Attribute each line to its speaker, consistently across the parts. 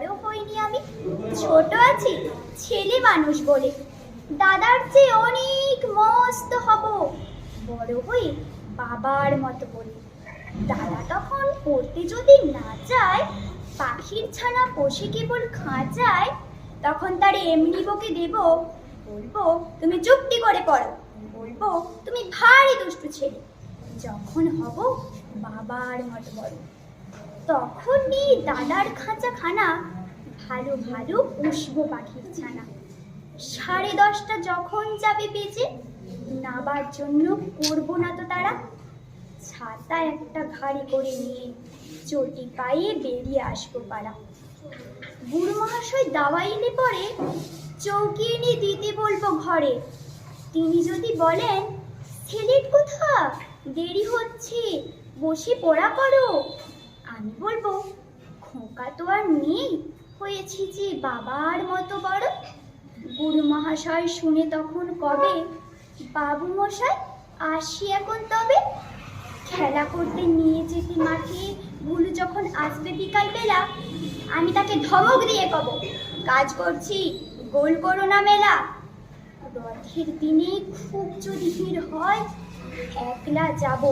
Speaker 1: বড় হইনি আমি, ছোট আছি, ছেলে মানুষ বলে। দাদার চেয়ে অনেক মস্ত হব, বড় হয়ে বাবার মতো বলে। দাদা তখন পড়তে যদি না যায়, পাখির ছানা পোষে কেবল খাঁচায়, তখন তার এমনি বকে দেব, বলব, তুমি যুক্তি করে পড়ো। বলব, তুমি ভারী দুষ্টু ছেলে। যখন হব বাবার মতো বড়। তখনই দাদার খাঁচা খানা ভালো ভালো পুষবো পাখির ছানা। সাড়ে দশটা যখন যাবে বেজে নাবার জন্য করব না তো তারা। ছাতা একটা ভারী করে নিয়ে চটি পায়ে বেরিয়ে আসব পাড়া। বুড়ো মহাশয় দাওয়া এলে পরে চৌকি এনে দিতে বলব ঘরে। তিনি যদি বলেন, ছেলের কোথা, দেরি হচ্ছে, বসে পড়া করো। আমি বলব, খোকা তো আর নেই। হয়েছি যে বাবার মতো বড়। গুরু মহাশয় শুনে তখন কবে বাবু মশাই আসি এখন তবে? খেলা করতে নিয়ে যেতে মাঠে ভুলু যখন আসবে বিকাল বেলা, আমি তাকে ধমক দিয়ে কব, কাজ করছি, গোল করো না মেলা। রথের দিনে খুব যদি ভিড় হয়, একলা যাব,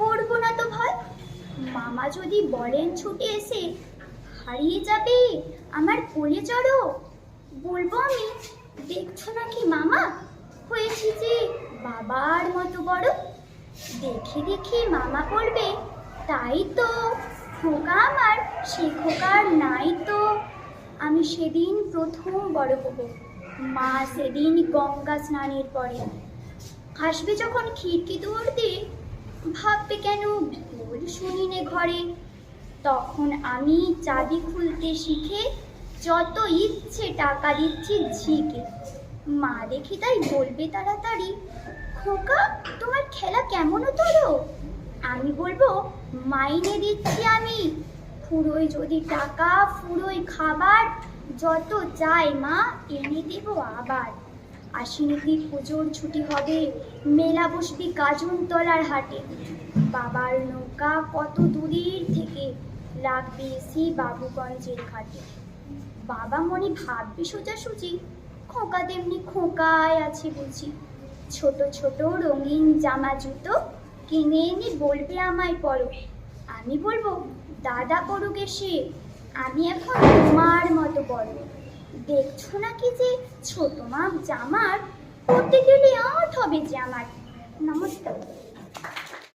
Speaker 1: করব না তো ভয়। মামা যদি বলেন ছুটে এসে হারিয়ে যাবে, আমার কোলে চড়ো। বলব আমি, দেখছ নাকি মামা? হয়েছি যে বাবার মতো বড়। দেখে দেখে মামা বলবে, তাই তো, খোকা আমার, সে খোকার নাই তো। আমি সেদিন প্রথম বড় হব। মা সেদিন গঙ্গা স্নানের পরে। আসবে যখন খিড়কি দৌড় দিয়ে ভাববে কেন শুনিনে ঘরে, তখন আমি চাবি খুলতে শিখে যত ইচ্ছে টাকা দিচ্ছি ঝিকে। মা দেখি তাই বলবে তাড়াতাড়ি, খোকা, তোমার খেলা কেমন তোর আমি বলব, মাইনে দিচ্ছি আমি। ফুরোয় যদি টাকা, ফুরোয় খাবার, যত চাই মা, এনে দেবো আবার। আশ্বিনীতি পুজোর ছুটি হবে মেলা বসবি গাজনতলার হাটে। বাবার নৌকা কত দূরের থেকে লাগবে এসি বাবুগঞ্জের ঘাটে। বাবা মনে ভাববে সোজাসুজি, খোকা তেমনি খোকায় আছে বুঝি। ছোট ছোট রঙিন জামা জুতো কিনে এনে বলবে আমায় পরো। আমি বলব, দাদা পড়ুক এসে, আমি এখন তোমার মতো বড় দেখছ নাকি যে ছোট মাপ জামার পড়তে গেলে আট হবে জামার নমস্কার।